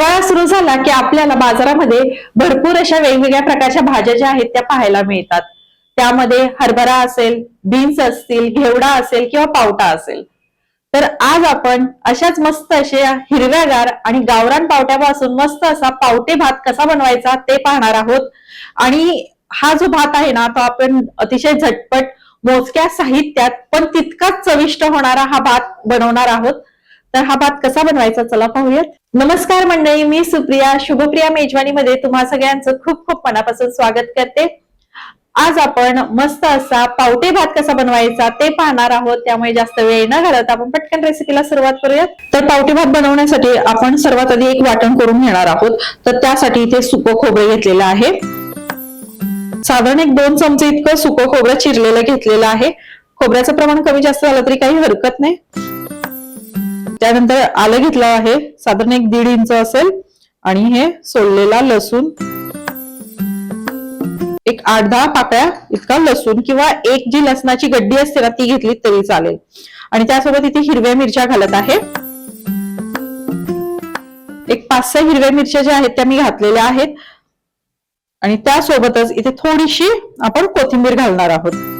हिवाळा सुरू झाला की आपल्याला बाजारामध्ये भरपूर अशा वेगवेगळ्या प्रकारच्या भाज्या ज्या आहेत त्या पाहायला मिळतात. त्यामध्ये हरभरा असेल बीन्स असतील घेवडा असेल किंवा पावटा असेल. तर आज आपण अशाच मस्त अशा हिरव्यागार आणि गावरान पावट्यापासून मस्त असा पावटे भात कसा बनवायचा ते पाहणार आहोत. आणि हा जो भात आहे ना तो आपण अतिशय झटपट मोजक्या साहित्यात पण तितकाच चविष्ट होणारा हा भात बनवणार आहोत. तर हा भात कसा बनवायचा चला पाहूयात. नमस्कार मंडळी मी सुप्रिया शुभप्रिया मेजवानीमध्ये तुम्हा सगळ्यांचं खूप खूप मनापासून स्वागत करते. आज आपण मस्त असा पावटे भात कसा बनवायचा ते पाहणार आहोत. त्यामुळे जास्त वेळ न घालत आपण पटकन रेसिपीला सुरुवात करूयात. तर पावटे भात बनवण्यासाठी आपण सर्वात आधी एक वाटण करून घेणार आहोत. तर त्यासाठी इथे सुकं खोबरं घेतलेलं आहे. साधारण एक दोन चमचे इतकं सुकं खोबरं चिरलेलं घेतलेलं आहे. खोबऱ्याचं प्रमाण कमी जास्त झालं तरी काही हरकत नाही. त्यानंतर आलं घेतलं आहे. साधारण एक दीड इंच असेल. आणि हे सोललेला लसूण. एक आठ दहा पाकळ्या इतका लसूण किंवा एक जी लसणाची गड्डी असते ना ती घेतली तरी चालेल. आणि त्यासोबत इथे हिरव्या मिरच्या घालत आहे. एक पाच सहा हिरव्या मिरच्या ज्या आहेत त्या मी घातलेल्या आहेत. आणि त्यासोबतच इथे थोडीशी आपण कोथिंबीर घालणार आहोत.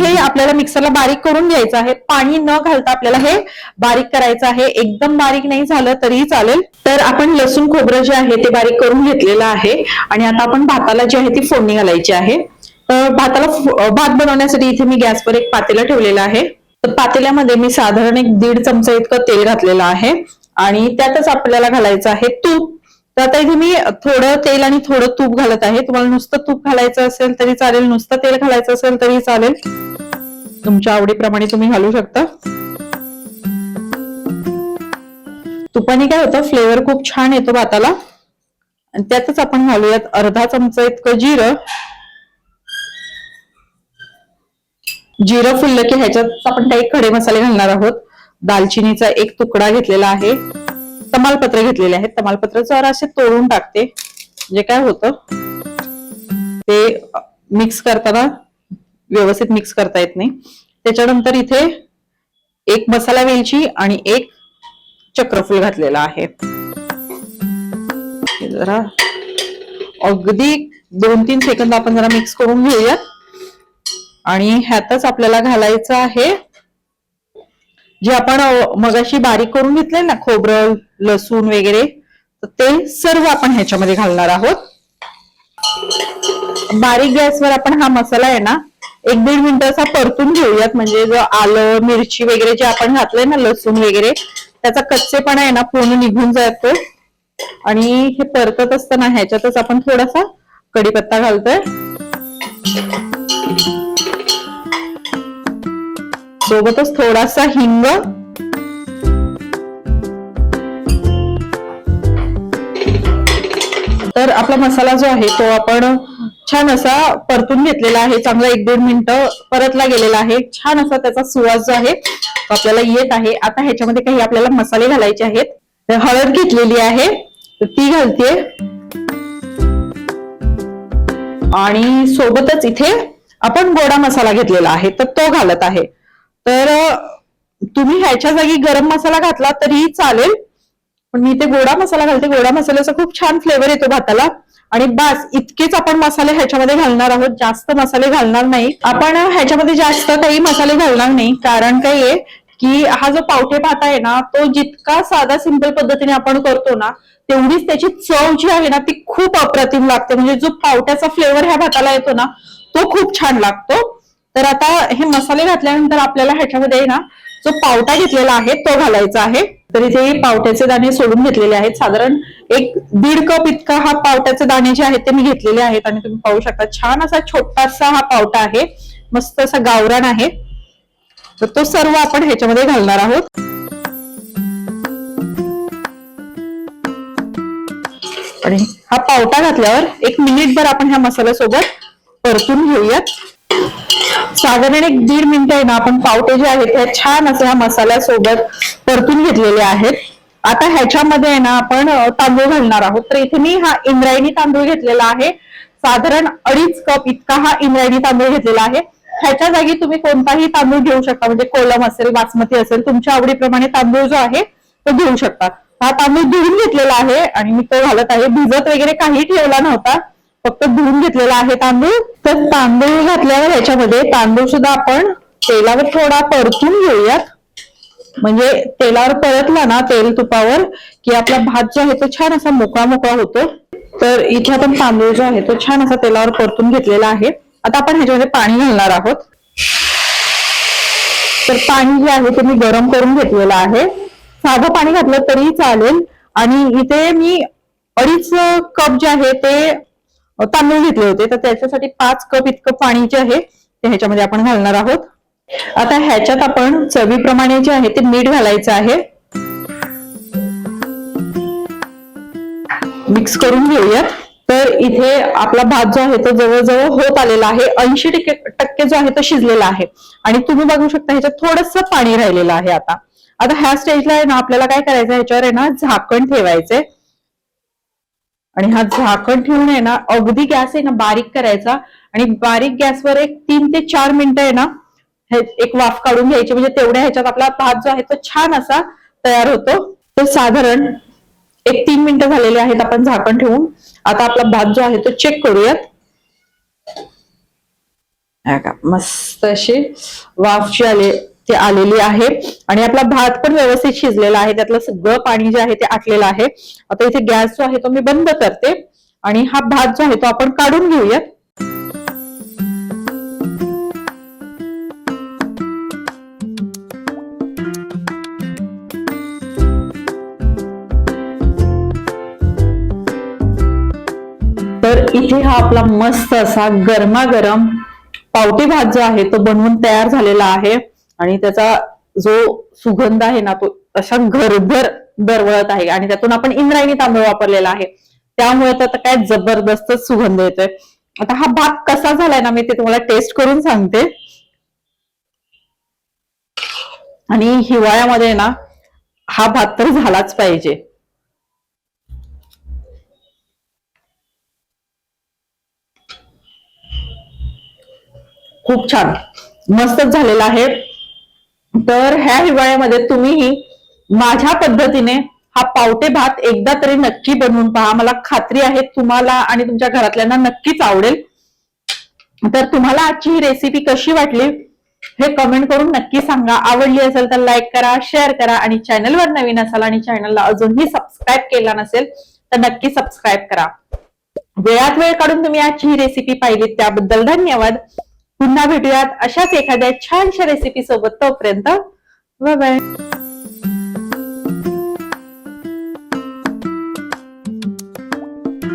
हे आपल्याला मिक्सरला बारीक करून घ्यायचं आहे. पाणी न घालता आपल्याला हे बारीक करायचं आहे. एकदम बारीक नाही झालं तरीही चालेल. तर आपण लसूण खोबरं जे आहे ते बारीक करून घेतलेलं आहे. आणि आता आपण भाताला जी आहे ती फोडणी घालायची आहे. तर भाताला भात बनवण्यासाठी इथे मी गॅसवर एक पातेला ठेवलेला आहे. तर पातेल्यामध्ये मी साधारण एक दीड चमचा इतकं तेल घातलेलं आहे. आणि त्यातच आपल्याला घालायचं आहे तूप. तर आता इथे मी थोडं तेल आणि थोडं तूप घालत आहे. तुम्हाला नुसतं तूप घालायचं असेल तरी चालेल नुसतं तेल घालायचं असेल तरी चालेल. तुमच्या आवडीप्रमाणे तुम्ही घालू शकता. तुपाने काय होतं? फ्लेवर खूप छान येतो भाताला. आणि त्यातच आपण घालूयात अर्धा चमचा इतकं जिरं. जिरं फुललं की ह्याच्यात आपण काही खडे मसाले घालणार आहोत. दालचिनीचा एक तुकडा घेतलेला आहे. तमालपत्र घेतलेले आहेत. तमालपत्र जरा असे तोडून टाकते. जे काय होतं? ते मिक्स करताना व्यवस्थित मिक्स करता येत नाही. त्याच्यानंतर इथे एक मसाला वेलची आणि एक चक्रफूल घातलेला आहे. जरा अगदी दोन तीन सेकंद आपण जरा मिक्स करून घेऊयात. आणि ह्यातच आपल्याला घालायचं आहे जे आपण मगाशी बारीक करून घेतले ना खोबरं लसूण वगैरे तर ते सर्व आपण ह्याच्यामध्ये घालणार आहोत. बारीक गॅसवर आपण हा मसाला आहे ना एक दीड मिनिट असा परतून घेऊयात. म्हणजे जो आलं मिरची वगैरे जे आपण घातलंय ना लसूण वगैरे त्याचा कच्चेपणा आहे ना पूर्ण निघून जातो आणि हे परतत असताना ह्याच्यातच आपण थोडासा कढीपत्ता घालतोय. सोबतच थोडासा हिंग. तर आपला मसाला जो आहे तो आपण छान असा परतून घेतलेला आहे. चांगला एक दोन मिनिटं परतला गेलेला आहे. छान असा त्याचा सुवास जो आहे तो आपल्याला येत आहे. आता ह्याच्यामध्ये काही आपल्याला मसाले घालायचे आहेत. तर हळद घेतलेली आहे. तर ती घालते. आणि सोबतच इथे आपण गोडा मसाला घेतलेला आहे तर तो घालत आहे. तर तुम्ही ह्याच्या जागी गरम मसाला घातला तरीही चालेल. पण मी इथे गोडा मसाला घालते. गोडा मसाल्याचा खूप छान फ्लेवर येतो भाताला. आणि बस इतकेच आपण मसाले ह्याच्यामध्ये घालणार आहोत. जास्त मसाले घालणार नाही. आपण ह्याच्यामध्ये जास्त काही मसाले घालणार नाही. कारण काय आहे की हा जो पावटे भात आहे ना तो जितका साधा सिंपल पद्धतीने आपण करतो ना तेवढीच त्याची चव जी आहे ना ती खूप अप्रतिम लागते. म्हणजे जो पावट्याचा फ्लेवर ह्या भाताला येतो ना तो खूप छान लागतो. तर आता हे मसाले घातल्यानंतर आपल्याला ह्याच्यामध्ये ना जो पावटा घेतलेला आहे तो घालायचा आहे. तर इथे पावट्याचे दाणे सोडून घेतलेले आहेत. साधारण एक दीड कप इतका हा पावट्याचे दाणे जे आहेत ते मी घेतलेले आहेत आणि तुम्ही पाहू शकता छान असा छोटासा हा पावटा आहे. मस्त असा गावरान आहे. तर तो सर्व आपण ह्याच्यामध्ये घालणार आहोत. आणि हा पावटा घातल्यावर एक मिनिटभर आपण ह्या मसाल्यासोबत परतून घेऊयात. साधारण एक दीड मिनिट आहे ना आपण पावटे जे आहेत ते छान असे ह्या मसाल्यासोबत परतून घेतलेले आहेत. आता ह्याच्यामध्ये आहे ना आपण तांदूळ घालणार आहोत. तर इथे मी हा इंद्रायणी तांदूळ घेतलेला आहे. साधारण अडीच कप इतका हा इंद्रायणी तांदूळ घेतलेला आहे. ह्याच्या जागी तुम्ही कोणताही तांदूळ घेऊ शकता. म्हणजे कोलम असेल बासमती असेल तुमच्या आवडीप्रमाणे तांदूळ जो आहे तो घेऊ शकता. हा तांदूळ धुवून घेतलेला आहे आणि मी तो घालत आहे. भिजत वगैरे काही ठेवला नव्हता. फक्त धुवून घेतलेला आहे तांदूळ. तर तांदूळ घातल्यावर याच्यामध्ये तांदूळ सुद्धा आपण तेलावर थोडा परतून घेऊयात. म्हणजे तेलावर परतला ना तेल तुपावर की आपला भात जो आहे तो छान असा मोकळा मोकळा होतो. तर इथे आपण तांदूळ जो आहे तो छान असा तेलावर परतून घेतलेला आहे. आता आपण ह्याच्यामध्ये पाणी घालणार आहोत. तर पाणी जे आहे ते मी गरम करून घेतलेलं आहे. साधं पाणी घातलं तरी चालेल. आणि इथे मी अडीच कप जे आहे ते तांदूळ घेतले होते. तर त्याच्यासाठी पाच कप इतकं पाणी जे आहे ते ह्याच्यामध्ये आपण घालणार आहोत. आता ह्याच्यात आपण चवीप्रमाणे जे आहे ते मीठ घालायचं आहे. मिक्स करून घेऊयात. तर इथे आपला भात जो आहे तो जवळजवळ होत आलेला आहे. ऐंशी टक्के टक्के जो आहे तो शिजलेला आहे. आणि तुम्ही बघू शकता ह्याच्यात थोडस पाणी राहिलेलं आहे आता. आता ह्या स्टेजला आहे ना आपल्याला काय करायचं ह्याच्यावर आहे ना झाकण ठेवायचंय. आणि हा झाकण ठेवून आहे ना अगदी गॅस आहे ना बारीक करायचा. आणि बारीक गॅसवर एक तीन ते चार मिनिटं आहे ना हे एक वाफ काढून घ्यायची. म्हणजे तेवढ्या ह्याच्यात आपला भात जो आहे तो छान असा तयार होतो. तर साधारण एक तीन मिनिटं झालेले आहेत आपण झाकण ठेवून. आता आपला भात जो आहे तो चेक करूयात. का, मस्त अशी वाफ जी आले. ते आलेली आहे. आणि आपला भात पण व्यवस्थित शिजलेला आहे. त्यातलं सगळं पाणी जे आहे ते आटलेलं आहे. आता इथे गॅस जो आहे तो मी बंद करते. आणि हा भात जो आहे तो आपण काढून घेऊयात. तर इथे हा आपला मस्त असा गरमागरम पावटी भात जो आहे तो बनवून तयार झालेला आहे. आणि त्याचा जो सुगंध आहे ना तो अशा घरभर दरवळत आहे आणि त्यातून आपण इंद्रायणी तांदूळ वापरलेला आहे. त्यामुळे तर काय जबरदस्त सुगंध येतोय. आता हा भात कसा झालाय ना मी ते तुम्हाला टेस्ट करून सांगते. आणि हिवाळ्यामध्ये ना हा भात तर झालाच पाहिजे. खूप छान. मस्तच झालेला आहे. तर ह्या हिवाळ्यामध्ये तुम्हीही माझ्या पद्धतीने हा पावटे भात एकदा तरी नक्की बनवून पहा. मला खात्री आहे तुम्हाला आणि तुमच्या घरातल्यांना नक्कीच आवडेल. तर तुम्हाला आजची ही रेसिपी कशी वाटली हे कमेंट करून नक्की सांगा. आवडली असेल तर लाईक करा शेअर करा आणि चॅनलवर नवीन असाल आणि चॅनलला अजूनही सबस्क्राईब केला नसेल तर नक्की सबस्क्राईब करा. वेळात वेळ काढून तुम्ही आजची ही रेसिपी पाहिली त्याबद्दल धन्यवाद. पुन्हा भेटूयात अशाच एखाद्या छानशा रेसिपी सोबत तोपर्यंत. Bye bye